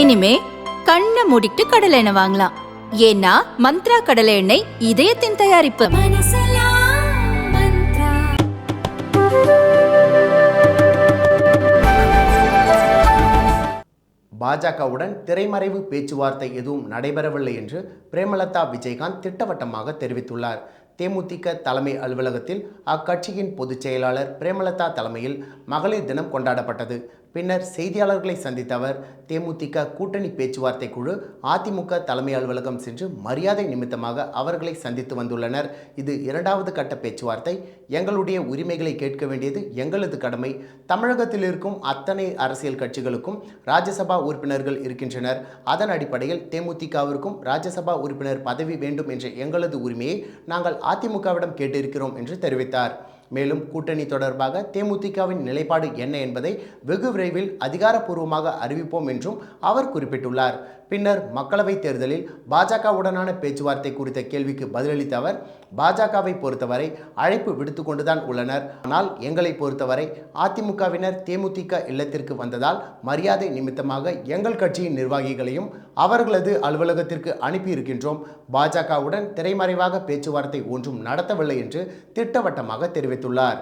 இனிமே கண்ணை மூடிட்டு கடலை எண்ணெய் வாங்கலாம். ஏன்னா மந்த்ரா கடலை எண்ணெய் இதயத்தின் தயாரிப்பு. பாஜகவுடன் திரைமறைவு பேச்சுவார்த்தை எதுவும் நடைபெறவில்லை என்று பிரேமலதா விஜயகாந்த் திட்டவட்டமாக தெரிவித்துள்ளார். தேமுதிக தலைமை அலுவலகத்தில் அக்கட்சியின் பொதுச் செயலாளர் பிரேமலதா தலைமையில் மகளிர் தினம் கொண்டாடப்பட்டது. பின்னர் செய்தியாளர்களை சந்தித்த அவர் தேமுதிக கூட்டணி பேச்சுவார்த்தை குழு அதிமுக தலைமை அலுவலகம் சென்று மரியாதை நிமித்தமாக அவர்களை சந்தித்து வந்துள்ளனர். இது இரண்டாவது கட்ட பேச்சுவார்த்தை. எங்களுடைய உரிமைகளை கேட்க வேண்டியது எங்களது கடமை. தமிழகத்தில் இருக்கும் அத்தனை அரசியல் கட்சிகளுக்கும் ராஜ்யசபா உறுப்பினர்கள் இருக்கின்றனர். அதன் அடிப்படையில் தேமுதிகவிற்கும் ராஜ்யசபா உறுப்பினர் பதவி வேண்டும் என்ற எங்களது உரிமையை நாங்கள் அதிமுகவிடம் கேட்டிருக்கிறோம் என்று தெரிவித்தார். மேலும் கூட்டணி தொடர்பாக தேமுதிகவின் நிலைப்பாடு என்ன என்பதை வெகு விரைவில் அதிகாரப்பூர்வமாக அறிவிப்போம் என்றும் அவர் குறிப்பிட்டுள்ளார். பின்னர் மக்களவைத் தேர்தலில் பாஜகவுடனான பேச்சுவார்த்தை குறித்த கேள்விக்கு பதிலளித்த அவர் பாஜகவை பொறுத்தவரை அழைப்பு விடுத்து கொண்டுதான் உள்ளனர். ஆனால் எங்களை பொறுத்தவரை அதிமுகவினர் தேமுதிக இல்லத்திற்கு வந்ததால் மரியாதை நிமித்தமாக எங்கள் கட்சியின் நிர்வாகிகளையும் அவர்களது அலுவலகத்திற்கு அனுப்பியிருக்கின்றோம். பாஜகவுடன் திரைமறைவாக பேச்சுவார்த்தை ஒன்றும் நடத்தவில்லை என்று திட்டவட்டமாக தெரிவித்துள்ளார்.